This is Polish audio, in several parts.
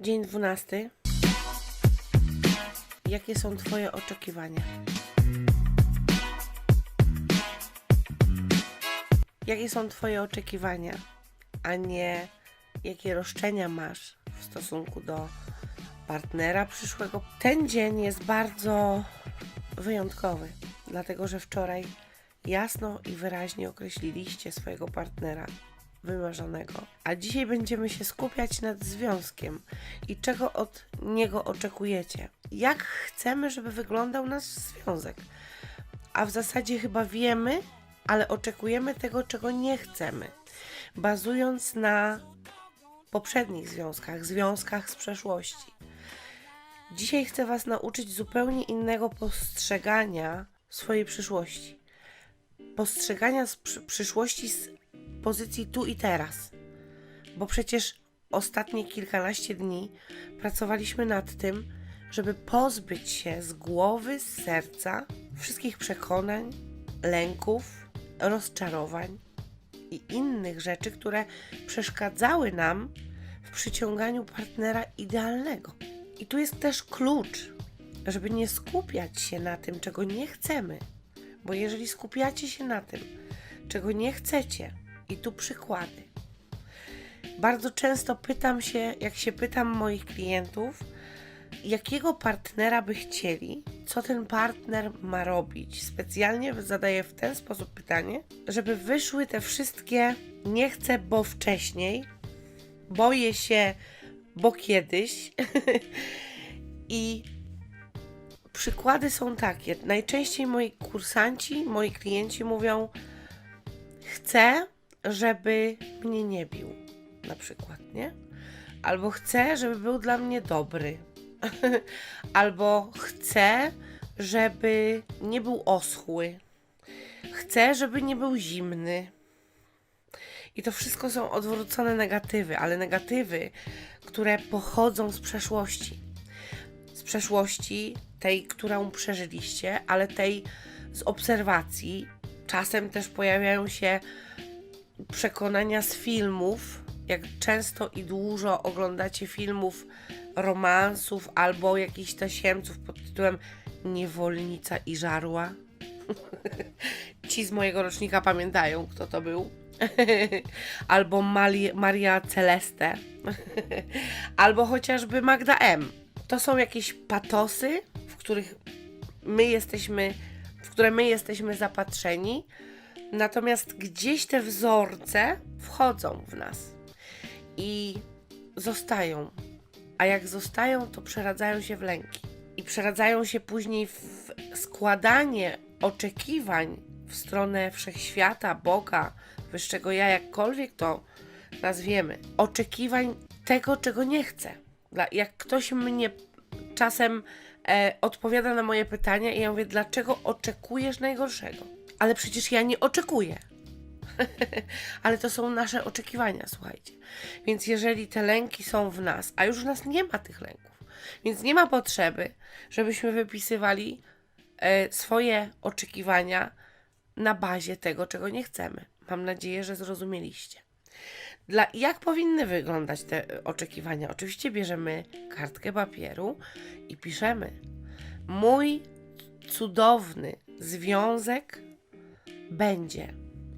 Dzień 12. Jakie są Twoje oczekiwania? Jakie są Twoje oczekiwania, a nie jakie roszczenia masz w stosunku do partnera przyszłego? Ten dzień jest bardzo wyjątkowy, dlatego że wczoraj jasno i wyraźnie określiliście swojego partnera wymarzonego. A dzisiaj będziemy się skupiać nad związkiem i czego od niego oczekujecie. Jak chcemy, żeby wyglądał nasz związek. A w zasadzie chyba wiemy, ale oczekujemy tego, czego nie chcemy. Bazując na poprzednich związkach, związkach z przeszłości. Dzisiaj chcę Was nauczyć zupełnie innego postrzegania swojej przyszłości. Postrzegania z przy- przyszłości z pozycji tu i teraz. Bo przecież ostatnie kilkanaście dni pracowaliśmy nad tym, żeby pozbyć się z głowy, z serca wszystkich przekonań, lęków, rozczarowań i innych rzeczy, które przeszkadzały nam w przyciąganiu partnera idealnego. I tu jest też klucz, żeby nie skupiać się na tym, czego nie chcemy. Bo jeżeli skupiacie się na tym, czego nie chcecie, i tu przykłady. Bardzo często pytam się, jak się pytam moich klientów, jakiego partnera by chcieli, co ten partner ma robić. Specjalnie zadaję w ten sposób pytanie, żeby wyszły te wszystkie nie chcę, bo wcześniej, boję się, bo kiedyś. I przykłady są takie. Najczęściej moi kursanci, moi klienci mówią: Chcę, żeby mnie nie bił, na przykład, nie? Albo chcę, żeby był dla mnie dobry. Albo chcę, żeby nie był oschły. Chcę, żeby nie był zimny. I to wszystko są odwrócone negatywy, ale negatywy, które pochodzą z przeszłości. Z przeszłości, tej, którą przeżyliście, ale tej z obserwacji. Czasem też pojawiają się przekonania z filmów, jak często i dużo oglądacie filmów romansów albo jakichś tasiemców pod tytułem Niewolnica i żarła. Ci z mojego rocznika pamiętają, kto to był. albo Mali- Maria Celeste. albo chociażby Magda M. To są jakieś patosy, w których my jesteśmy, w które my jesteśmy zapatrzeni, natomiast gdzieś te wzorce wchodzą w nas i zostają. A jak zostają, to przeradzają się w lęki. I przeradzają się później w składanie oczekiwań w stronę wszechświata, Boga, wyższego ja, jakkolwiek to nazwiemy. Oczekiwań tego, czego nie chcę. Jak ktoś mnie czasem e, odpowiada na moje pytania i ja mówię, dlaczego oczekujesz najgorszego? Ale przecież ja nie oczekuję. Ale to są nasze oczekiwania, słuchajcie. Więc jeżeli te lęki są w nas, a już w nas nie ma tych lęków, więc nie ma potrzeby, żebyśmy wypisywali e, swoje oczekiwania na bazie tego, czego nie chcemy. Mam nadzieję, że zrozumieliście. Dla, jak powinny wyglądać te e, oczekiwania? Oczywiście bierzemy kartkę papieru i piszemy: Mój cudowny związek będzie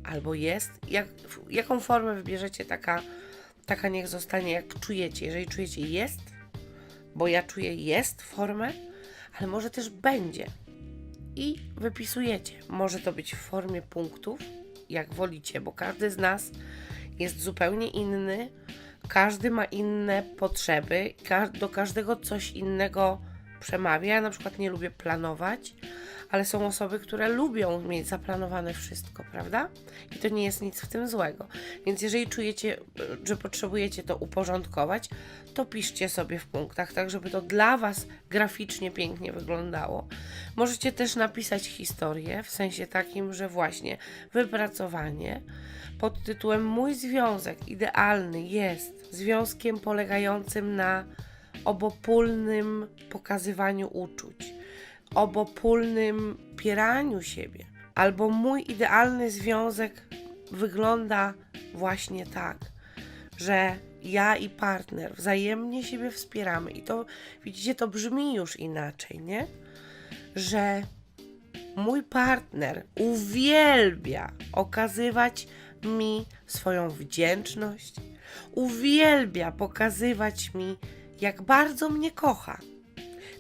albo jest. Jak, jaką formę wybierzecie, taka, taka niech zostanie, jak czujecie. Jeżeli czujecie jest, bo ja czuję jest formę, ale może też będzie. I wypisujecie. Może to być w formie punktów, jak wolicie, bo każdy z nas jest zupełnie inny. Każdy ma inne potrzeby, do każdego coś innego przemawia. Ja na przykład nie lubię planować, ale są osoby, które lubią mieć zaplanowane wszystko, prawda? I to nie jest nic w tym złego. Więc jeżeli czujecie, że potrzebujecie to uporządkować, to piszcie sobie w punktach, tak żeby to dla Was graficznie pięknie wyglądało. Możecie też napisać historię w sensie takim, że właśnie wypracowanie pod tytułem Mój związek idealny jest związkiem polegającym na obopólnym pokazywaniu uczuć, obopólnym pieraniu siebie, albo mój idealny związek wygląda właśnie tak, że ja i partner wzajemnie siebie wspieramy i to, widzicie, to brzmi już inaczej, nie? Że mój partner uwielbia okazywać mi swoją wdzięczność, uwielbia pokazywać mi, jak bardzo mnie kocha.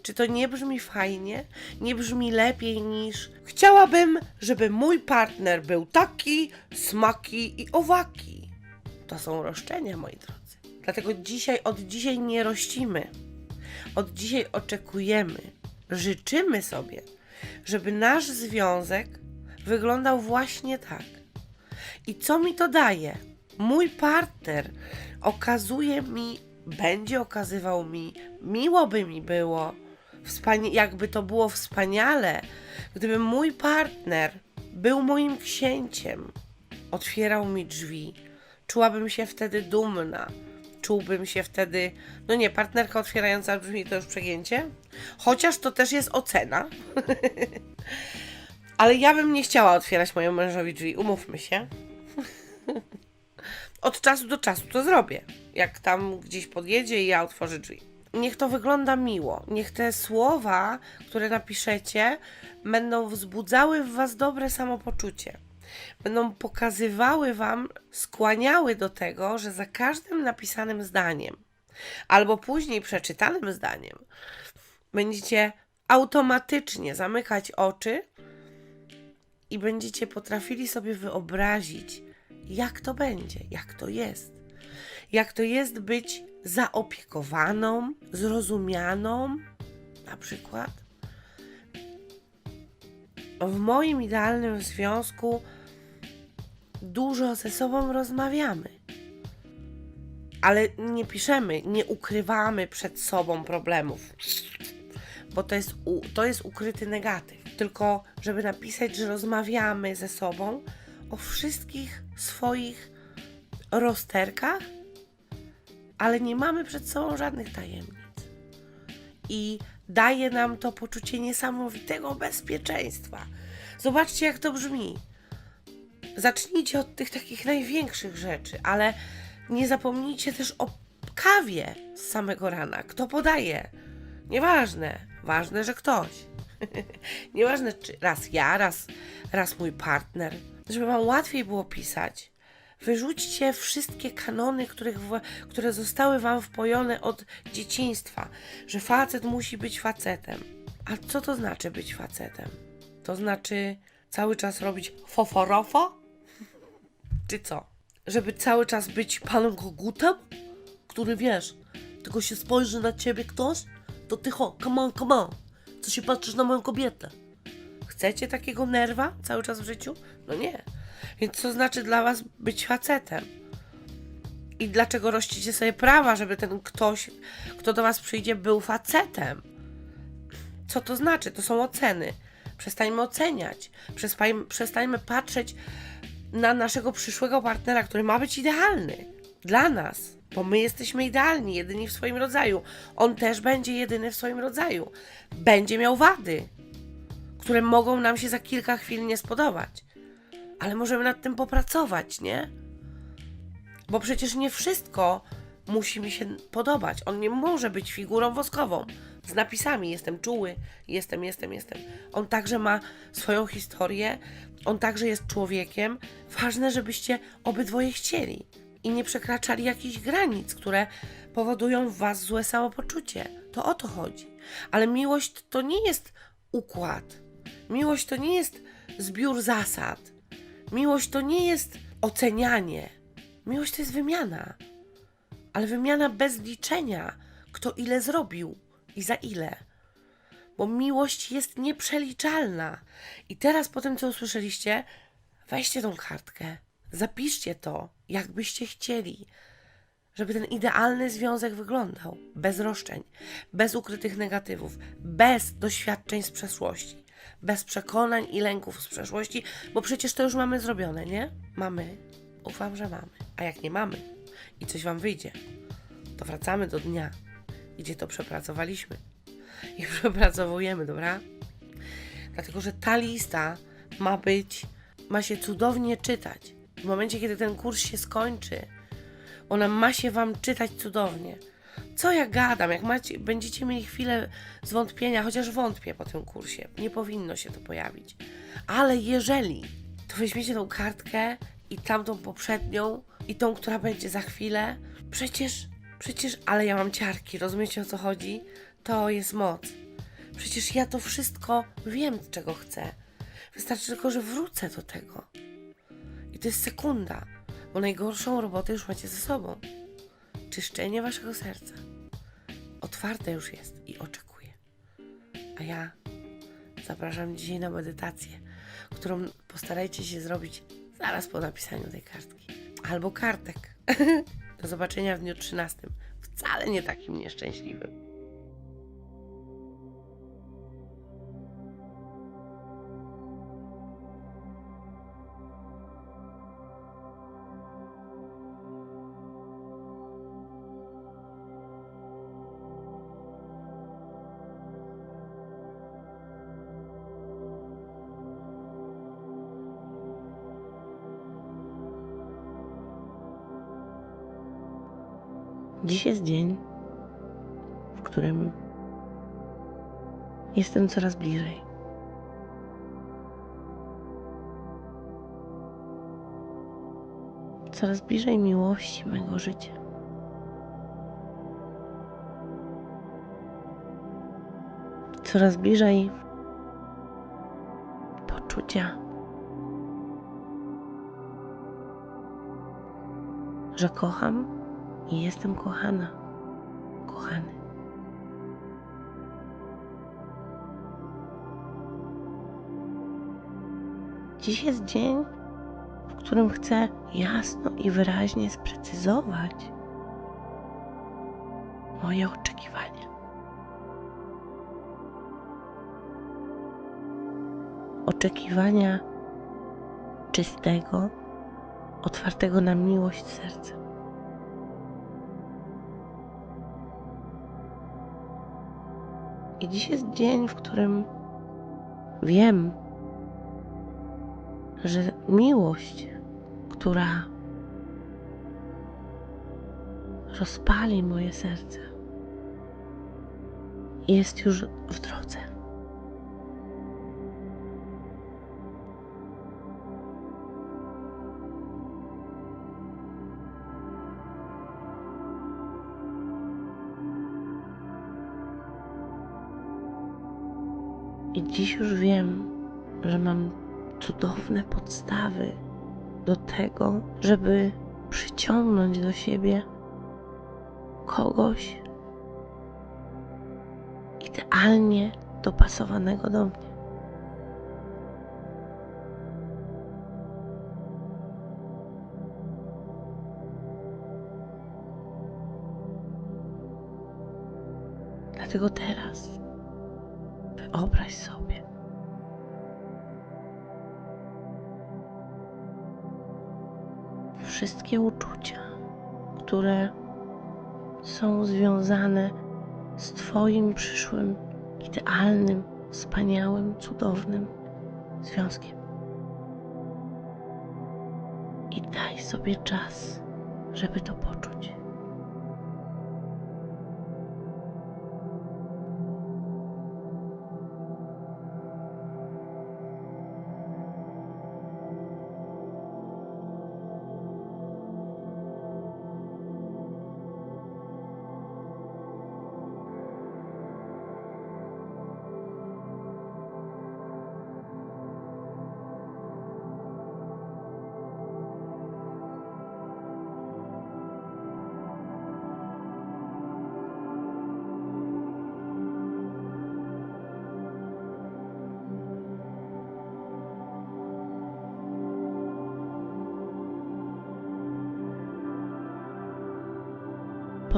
Czy to nie brzmi fajnie? Nie brzmi lepiej niż chciałabym, żeby mój partner był taki, smaki i owaki. To są roszczenia, moi drodzy. Dlatego dzisiaj, od dzisiaj nie rościmy. Od dzisiaj oczekujemy, życzymy sobie, żeby nasz związek wyglądał właśnie tak. I co mi to daje? Mój partner okazuje mi, będzie okazywał mi, miło by mi było, jakby to było wspaniale, gdyby mój partner był moim księciem, otwierał mi drzwi, czułabym się wtedy dumna. Czułbym się wtedy, no nie, partnerka otwierająca drzwi to już przegięcie, chociaż to też jest ocena. Ale ja bym nie chciała otwierać mojemu mężowi drzwi, umówmy się. Od czasu do czasu to zrobię. Jak tam gdzieś podjedzie i ja otworzę drzwi. Niech to wygląda miło. Niech te słowa, które napiszecie, będą wzbudzały w Was dobre samopoczucie. Będą pokazywały Wam, skłaniały do tego, że za każdym napisanym zdaniem, albo później przeczytanym zdaniem, będziecie automatycznie zamykać oczy i będziecie potrafili sobie wyobrazić, jak to będzie, jak to jest. Jak to jest być zaopiekowaną, zrozumianą, na przykład. W moim idealnym związku dużo ze sobą rozmawiamy, ale nie piszemy, nie ukrywamy przed sobą problemów, bo to jest, to jest ukryty negatyw. Tylko, żeby napisać, że rozmawiamy ze sobą o wszystkich swoich rozterkach, ale nie mamy przed sobą żadnych tajemnic. I daje nam to poczucie niesamowitego bezpieczeństwa. Zobaczcie, jak to brzmi. Zacznijcie od tych takich największych rzeczy, ale nie zapomnijcie też o kawie z samego rana. Kto podaje? Nieważne. Ważne, że ktoś. Nieważne, czy raz ja, raz, raz mój partner. Żeby wam łatwiej było pisać. Wyrzućcie wszystkie kanony, których, które zostały wam wpojone od dzieciństwa, że facet musi być facetem. A co to znaczy być facetem? To znaczy cały czas robić foforofo? Czy co? Żeby cały czas być panem kogutem? Który wiesz, tylko się spojrzy na ciebie ktoś, to ty ho, come on, come on. Co się patrzysz na moją kobietę? Chcecie takiego nerwa cały czas w życiu? No nie. Więc co znaczy dla was być facetem? I dlaczego rościcie sobie prawa, żeby ten ktoś, kto do was przyjdzie, był facetem? Co to znaczy? To są oceny. Przestańmy oceniać. Przestań- Przestańmy patrzeć na naszego przyszłego partnera, który ma być idealny dla nas, bo my jesteśmy idealni, jedyni w swoim rodzaju. On też będzie jedyny w swoim rodzaju. Będzie miał wady, które mogą nam się za kilka chwil nie spodobać, ale możemy nad tym popracować, nie? Bo przecież nie wszystko musi mi się podobać. On nie może być figurą woskową z napisami: Jestem czuły, jestem, jestem, jestem. On także ma swoją historię, on także jest człowiekiem. Ważne, żebyście obydwoje chcieli i nie przekraczali jakichś granic, które powodują w Was złe samopoczucie. To o to chodzi. Ale miłość to nie jest układ. Miłość to nie jest zbiór zasad. Miłość to nie jest ocenianie. Miłość to jest wymiana. Ale wymiana bez liczenia, kto ile zrobił i za ile. Bo miłość jest nieprzeliczalna. I teraz po tym, co usłyszeliście, weźcie tą kartkę, zapiszcie to, jakbyście chcieli, żeby ten idealny związek wyglądał bez roszczeń, bez ukrytych negatywów, bez doświadczeń z przeszłości, bez przekonań i lęków z przeszłości, bo przecież to już mamy zrobione, nie? Mamy. Ufam, że mamy. A jak nie mamy i coś wam wyjdzie, to wracamy do dnia, gdzie to przepracowaliśmy. I przepracowujemy, dobra? Dlatego, że ta lista ma być, ma się cudownie czytać. W momencie, kiedy ten kurs się skończy, Ona ma się wam czytać cudownie. Co ja gadam? Jak macie, będziecie mieli chwilę zwątpienia, chociaż wątpię po tym kursie, nie powinno się to pojawić. Ale jeżeli, to weźmiecie tą kartkę i tamtą poprzednią i tą, która będzie za chwilę, przecież, przecież, ale ja mam ciarki, rozumiecie o co chodzi? To jest moc. Przecież ja to wszystko wiem, czego chcę. Wystarczy tylko, że wrócę do tego. I to jest sekunda, bo najgorszą robotę już macie ze sobą. Czyszczenie waszego serca. Otwarte już jest i oczekuje. A ja zapraszam dzisiaj na medytację, którą postarajcie się zrobić zaraz po napisaniu tej kartki. Albo kartek. Do zobaczenia w dniu 13. Wcale nie takim nieszczęśliwym. Dziś jest dzień, w którym jestem coraz bliżej. Coraz bliżej miłości mego życia. Coraz bliżej poczucia, że kocham i jestem kochana, kochany. Dziś jest dzień, w którym chcę jasno i wyraźnie sprecyzować moje oczekiwania. Oczekiwania czystego, otwartego na miłość serca. I dziś jest dzień, w którym wiem, że miłość, która rozpali moje serce, jest już w drodze. I dziś już wiem, że mam cudowne podstawy do tego, żeby przyciągnąć do siebie kogoś idealnie dopasowanego do mnie. Dlatego teraz wyobraź sobie, wszystkie uczucia, które są związane z Twoim przyszłym, idealnym, wspaniałym, cudownym związkiem. I daj sobie czas, żeby to poczuć.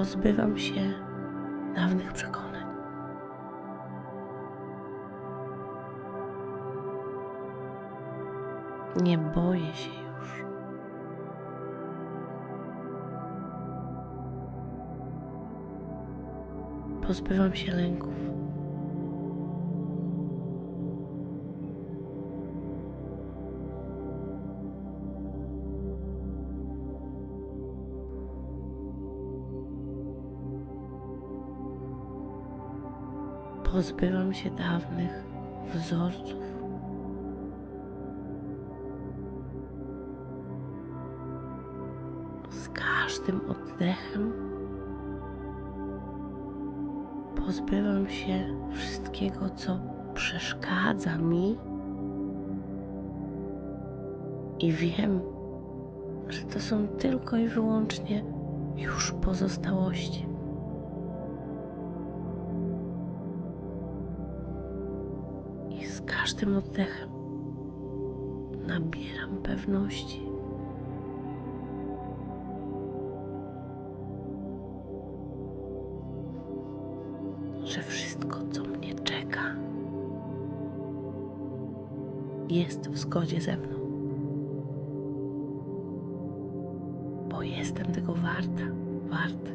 Pozbywam się dawnych przekonań. Nie boję się już. Pozbywam się lęków. Pozbywam się dawnych wzorców. Z każdym oddechem pozbywam się wszystkiego, co przeszkadza mi, i wiem, że to są tylko i wyłącznie już pozostałości. Każdym oddechem nabieram pewności. Że wszystko, co mnie czeka, jest w zgodzie ze mną. Bo jestem tego warta, wart.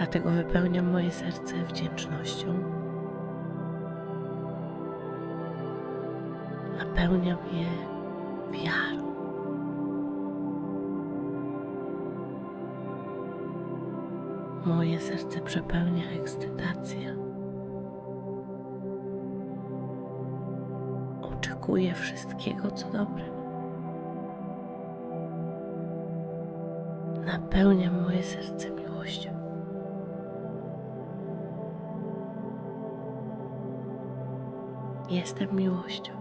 Dlatego wypełniam moje serce wdzięcznością. Napełniam je wiarą. Moje serce przepełnia ekscytacja. Oczekuję wszystkiego, co dobre. Napełniam moje serce Jestem miłością.